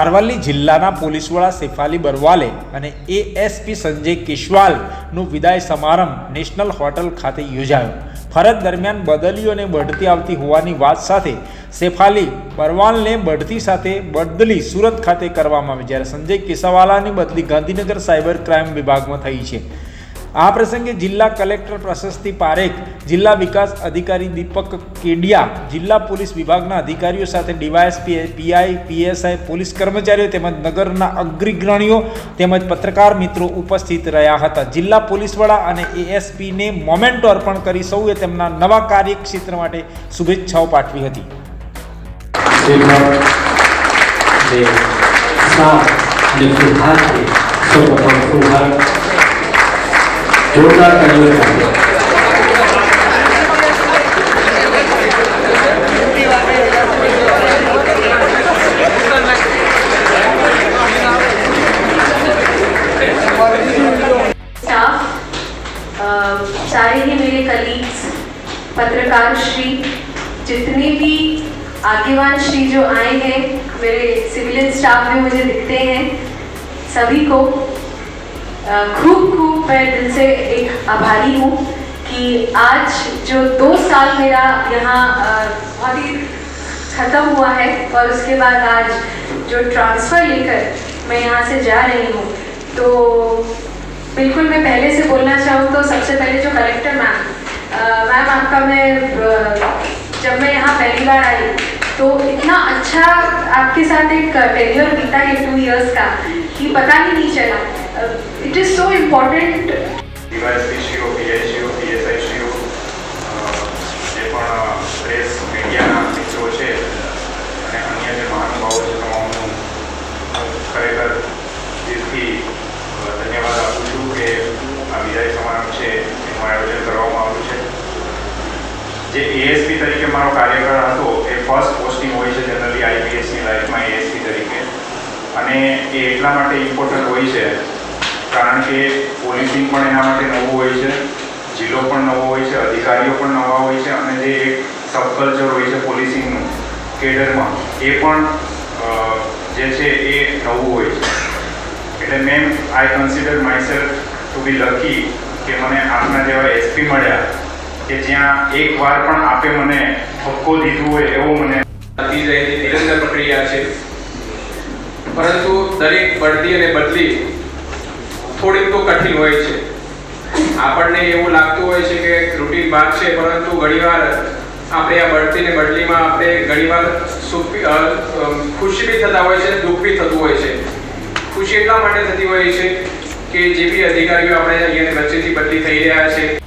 અરવલ્લી જિલ્લાના પોલીસ વડા સેફાલી બરવાલે અને એએસપી સંજય કેશવાલનું વિદાય સમારંભ નેશનલ હોટલ ખાતે યોજાયો. ફરજ દરમિયાન બદલીઓ અને બઢતી આવતી હોવાની વાત સાથે શેફાલી બરવાલને બઢતી સાથે બદલી સુરત ખાતે કરવામાં આવી. જ્યારે સંજય કિસાવાલાની બદલી ગાંધીનગર સાયબર ક્રાઇમ વિભાગમાં થઈ છે. આ પ્રસંગે જિલ્લા કલેક્ટર પ્રશસ્તિ પારેખ, જિલ્લા વિકાસ અધિકારી દીપક કેડિયા, જિલ્લા પોલીસ વિભાગના અધિકારીઓ સાથે ડીવાયએસપી, પીઆઈ, પીએસઆઈ, પોલીસ કર્મચારીઓ તેમજ નગરના અગ્રગ્રણીઓ તેમજ પત્રકાર મિત્રો ઉપસ્થિત રહ્યા હતા. જિલ્લા પોલીસ વડા અને એએસપીને મોમેન્ટો અર્પણ કરી સૌએ તેમના નવા કાર્યક્ષેત્ર માટે શુભેચ્છાઓ પાઠવી હતી. છે स्टाफ अ, सारे ही मेरे कलीग्स पत्रकार श्री जितने भी आगेवान श्री जो आए हैं मेरे सिविलियन स्टाफ में मुझे दिखते हैं सभी को खूब खूब मैं दिल से एक आभारी हूँ कि आज जो दो साल मेरा यहाँ बहुत ही ख़त्म हुआ है और उसके बाद आज जो ट्रांसफ़र लेकर मैं यहाँ से जा रही हूँ। तो बिल्कुल मैं पहले से बोलना चाहूँ तो सबसे पहले जो कलेक्टर मैम मैम आपका मैं जब मैं यहाँ पहली बार आई तो इतना अच्छा आपके साथ एक टेन्योर बीता है टू इयर्स का कि पता ही नहीं चला। It is so important DYSP આ વિદાય સમારંભ છે, એનું આયોજન કરવામાં આવ્યું છે. જે એએસપી તરીકે મારો કાર્યકાળ હતો, એ ફર્સ્ટ પોસ્ટિંગ હોય છે જનરલી આઈપીએસની લાઈફમાં એએસપી તરીકે. અને એ એટલા માટે ઇમ્પોર્ટન્ટ હોય છે કારણ કે પોલીસિંગ પણ એના માટે નવું હોય છે, જિલ્લો પણ નવો હોય છે, અધિકારીઓ પણ નવા હોય છે અને જે એક સબકલ્ચર હોય છે પોલીસિંગનું કેડરમાં, એ પણ જે છે એ નવું હોય છે. એટલે ma'am I consider myself to be lucky કે મને આપના જેવા એસપી મળ્યા કે જ્યાં એક વાર પણ આપે મને ઠપકો દીધું હોય એવો મને થતી રહેલી નિરંતર પ્રક્રિયા છે. પરંતુ દરેક બઢતી અને બદલી થોડીક તો કઠિન હોય છે. આપણને એવું લાગતું હોય છે કે રૂટીન ભાગ છે, પરંતુ ઘણીવાર આપણે આ બઢતી ને બદલીમાં આપણે ઘણીવાર સુખ ખુશી બી થતા હોય છે, દુઃખ બી થતું હોય છે. ખુશી એટલા માટે થતી હોય છે કે જે બી અધિકારીઓ આપણે અહીંયા વચ્ચેથી બદલી થઈ રહ્યા છે